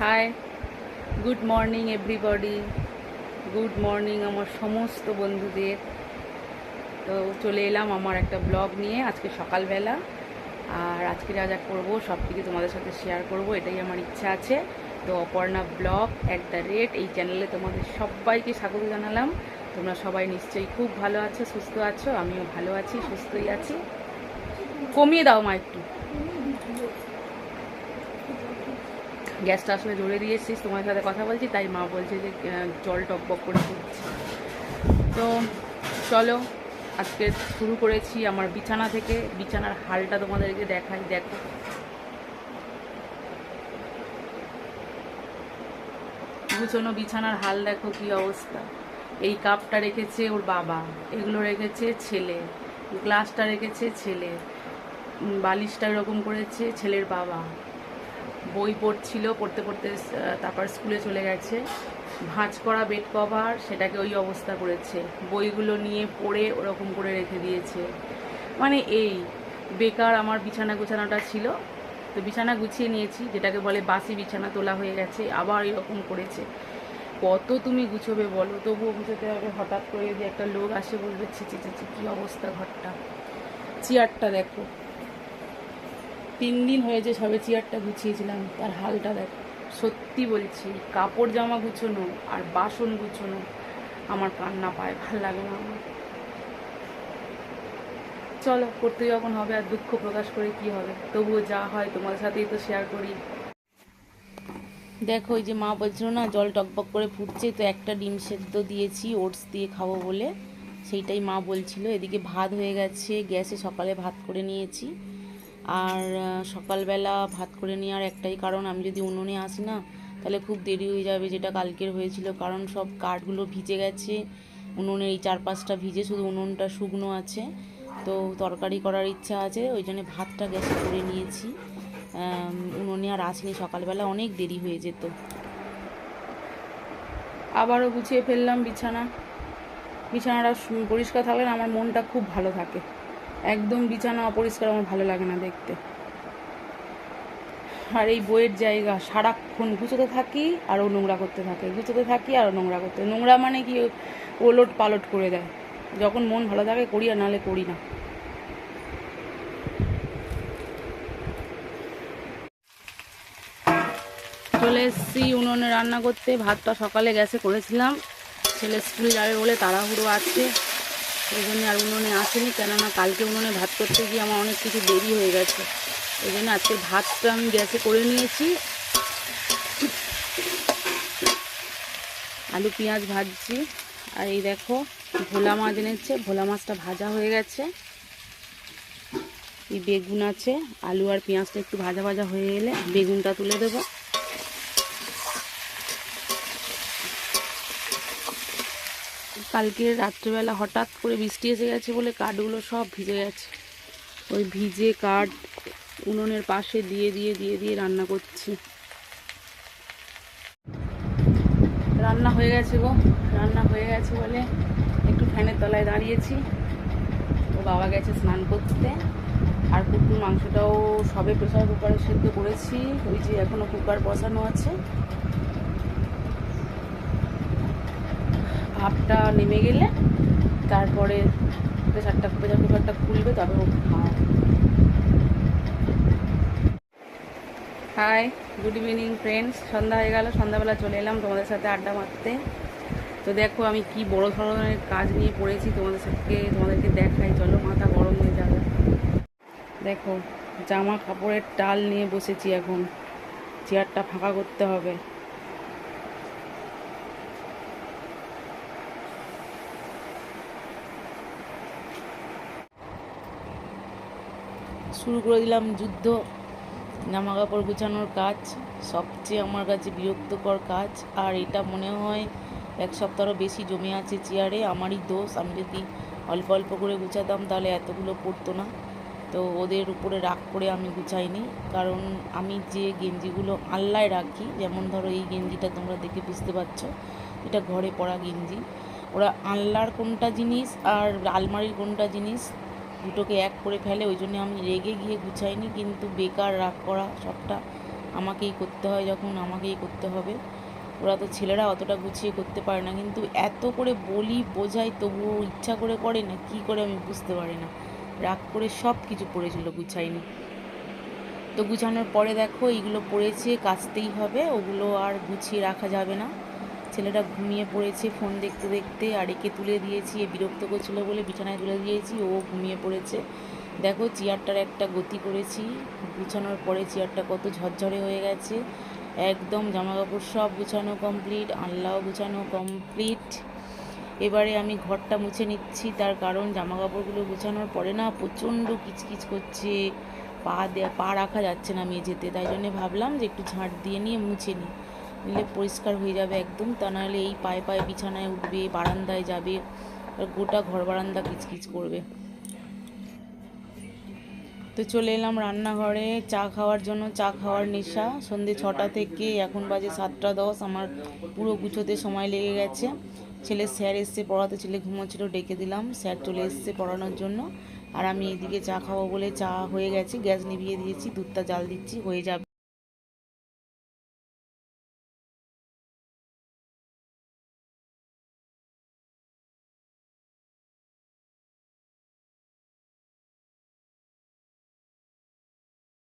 Hi good morning everybody good morning আমার সমস্ত বন্ধুদের। তো চলে এলাম আমার একটা ব্লগ নিয়ে আজকে সকালবেলা। আর আজকে যা যা করব সব কিছু তোমাদের সাথে শেয়ার করব, এটাই আমার ইচ্ছা আছে। তো Aparna blog at the rate এই চ্যানেলে তোমাদের সবাইকে স্বাগত জানালাম। তোমরা সবাই নিশ্চয়ই খুব ভালো আছো, সুস্থ আছো, আমিও ভালো আছি, সুস্থই আছি। কমিয়ে দাও মা একটু। গ্যাসটা আসলে জোরে দিয়েছিস তোমার সাথে কথা বলছি, তাই মা বলছে যে জল টকবক করে ফুটছে তো চলো, আজকে শুরু করেছি আমার বিছানা থেকে। বিছানার হালটা তোমাদেরকে দেখাই, দেখো। গুছোনো বিছানার হাল দেখো কি অবস্থা। এই কাপটা রেখেছে ওর বাবা, এগুলো রেখেছে ছেলে গ্লাসটা রেখেছে ছেলে বালিশটা এরকম করেছে ছেলের বাবা। বই পড়ছিল, পড়তে পড়তে তারপর স্কুলে চলে গেছে। ভাঁজ করা বেড কভার সেটাকে ওই অবস্থা করেছে। বইগুলো নিয়ে পড়ে ওরকম করে রেখে দিয়েছে। মানে এই, বেকার আমার বিছানা গুছানোটা ছিল। তো বিছানা গুছিয়ে নিয়েছি, যেটাকে বলে বাসি বিছানা তোলা হয়ে গেছে, আবার এরকম করেছে। কত তুমি গুছোবে বলো? তবুও গুছোতে হবে। হঠাৎ করে যদি একটা লোক আসে বলবে ছি ছি ছি, কী অবস্থা ঘরটা? চেয়ারটা দেখো। তিন দিন হয়েছে সবে চেয়ারটা গুছিয়েছিলাম, তার হালটা দেখ, সত্যি বলছি, কাপড় জামা গুছোনো আর বাসন গুছোনো আমার কান্না পায়, ভালো লাগে না আমার। চলো করতে যখন হবে আর দুঃখ প্রকাশ করে কি হবে, তবুও যা হয় তোমার সাথেই তো শেয়ার করি। দেখো, ওই যে মা বলছিল না, জল টকবক করে ফুটছে, তো একটা ডিম সেদ্ধ দিয়েছি, ওটস দিয়ে খাব বলে। সেইটাই মা বলছিল, এদিকে ভাত হয়ে গেছে, গ্যাসে সকালে ভাত করে নিয়েছি। আর সকালবেলা ভাত করে নেওয়ার একটাই কারণ, আমি যদি উনুনে আসি না, তাহলে খুব দেরি হয়ে যাবে যেটা কালকের হয়েছিল। কারণ সব কাঠগুলো ভিজে গেছে, উনুনের এই চার পাঁচটা ভিজে শুধু উনুনটা শুকনো আছে। তো তরকারি করার ইচ্ছা আছে, ওই জন্য ভাতটা গ্যাসে করে নিয়েছি। উনুনে আর আসিনি, সকালবেলা অনেক দেরি হয়ে যেত। আবারও গুছিয়ে ফেললাম বিছানা। বিছানাটা পরিষ্কার থাকলে আমার মনটা খুব ভালো থাকে। একদম বিছানা অপরিষ্কার, আমার ভালো লাগে না দেখতে। আর এই বইয়ের জায়গা, সারাক্ষণ গুছোতে থাকি আর ও নোংরা করতে থাকে। গুছোতে থাকি আর নোংরা করতে নোংরা মানে কি? ওলট পালট করে দেয়। যখন মন ভালো থাকে করি আর নাহলে করি না। চলে এসেছি উনুনে রান্না করতে। ভাতটা সকালে গ্যাসে করেছিলাম। ছেলে স্কুল যাবে বলে তাড়াহুড়ো আছে। ওই জন্য আর উনুনে আসেনি, কেননা কালকে উনুনে ভাত করতে গিয়ে আমার অনেক কিছু দেরি হয়ে গেছে। ওই জন্য আজকে ভাতটা আমি গ্যাসে করে নিয়েছি। আলু, পেঁয়াজ ভাজছি। আর এই দেখো, ভোলা মাছ এনেছে, ভোলা মাছটা ভাজা হয়ে গেছে। এই বেগুন আছে, আলু আর পেঁয়াজটা একটু ভাজা ভাজা হয়ে গেলে বেগুনটা তুলে দেবো। কালকে রাত্রেবেলা হঠাৎ করে বৃষ্টি এসে গেছে বলে কাঠগুলো সব ভিজে গেছে। ওই ভিজে কাঠ উনুনের পাশে দিয়ে দিয়ে দিয়ে দিয়ে রান্না করছি। রান্না হয়ে গেছে গো। রান্না হয়ে গেছে বলে একটু ফ্যানের তলায় দাঁড়িয়েছি। ও বাবা গেছে স্নান করতে। আর কুকুর মাংসটাও সবে প্রেশার কুকারে সেদ্ধ করেছি। ওই যে এখনও কুকার বসানো আছে। ভাপটা নেমে গেলে তারপরে প্রেসারটা, প্রেসার কুকারটা খুলবে তবে ও খাওয়া হাই গুড ইভিনিং ফ্রেন্ডস সন্ধ্যা হয়ে গেল, সন্ধ্যাবেলা চলে এলাম তোমাদের সাথে আড্ডা মারতে। তো দেখো, আমি কি বড় ধরনের কাজ নিয়ে পড়েছি তোমাদের সাথে, তোমাদেরকে দেখাই। চলো, মাথা গরম হয়ে যাবে। দেখো, জামা কাপড়ের টাল নিয়ে বসেছি এখন। চেয়ারটা ফাঁকা করতে হবে। শুরু করে দিলাম যুদ্ধ, জামা কাপড় গুছানোর কাজ, সবচেয়ে আমার কাছে বিরক্তকর কাজ, আর এটা মনে হয় এক সপ্তাহরও বেশি জমে আছে চেয়ারে, আমারই দোষ, আমি যদি অল্প অল্প করে গুছাতাম তাহলে এতগুলো পড়তো না। তো ওদের উপরে রাগ করে আমি গুছাইনি, কারণ আমি যে গেঞ্জিগুলো আল্লায় রাখি, যেমন ধরো এই গেঞ্জিটা তোমরা দেখে বুঝতে পারছ, এটা ঘরে পরা গেঞ্জি, ওরা আল্লার কোনটা জিনিস আর আলমারির কোনটা জিনিস দুটোকে এক করে ফেলে, ওই জন্য আমি রেগে গিয়ে গুছাইনি, কিন্তু বেকার রাগ করা সবটা আমাকেই করতে হয় যখন আমাকেই করতে হবে। ওরা তো ছেলেরা অতটা গুছিয়ে করতে পারে না, কিন্তু এত করে বলি, বোঝাই, তবুও ইচ্ছা করে করে না, কি করে আমি বুঝতে পারি না। রাগ করে সব কিছু পড়েছিল গুছাইনি। তো গুছানোর পরে দেখো, এইগুলো পড়েছে, কাচতেই হবে, ওগুলো আর গুছিয়ে রাখা যাবে না। ছেলেটা ঘুমিয়ে পড়েছে ফোন দেখতে দেখতে, আর একে তুলে দিয়েছি, এ বিরক্ত করছিল বলে বিছানায় তুলে দিয়েছি, ও ঘুমিয়ে পড়েছে। দেখো, চেয়ারটার একটা গতি করেছি, গুছানোর পরে চেয়ারটা কত ঝরঝরে হয়ে গেছে। একদম জামা কাপড় সব গুছানো কমপ্লিট আনলাও গুছানো কমপ্লিট এবারে আমি ঘরটা মুছে নিচ্ছি, তার কারণ জামা কাপড়গুলো গুছানোর পরে না প্রচণ্ড কিচকিচ করছে। পা দেয়া পা রাখা যাচ্ছে না মেঝেতে, তাই জন্য ভাবলাম যে একটু ঝাঁট দিয়ে নিয়ে মুছে নিই। নিলে পরিষ্কার হয়ে যাবে একদম। তা নাহলে এই পায়ে পায়ে বিছানায় উঠবে, বারান্দায় যাবে, আর গোটা ঘর বারান্দা কিচকিচ করবে। তো চলে এলাম রান্নাঘরে, চা খাওয়ার জন্য, চা খাওয়ার নেশা। সন্ধে ছটা থেকে এখন বাজে সাতটা দশ, আমার পুরো গুছোতে সময় লেগে গেছে। ছেলে স্যার এসছে পড়াতে, ছেলে ঘুমোচ্ছিল, ডেকে দিলাম। স্যার চলে এসছে পড়ানোর জন্য। আর আমি এদিকে চা খাব বলে চা হয়ে গেছে, গ্যাস নিভিয়ে দিয়েছি, দুধটা জাল দিচ্ছি, হয়ে যাবে।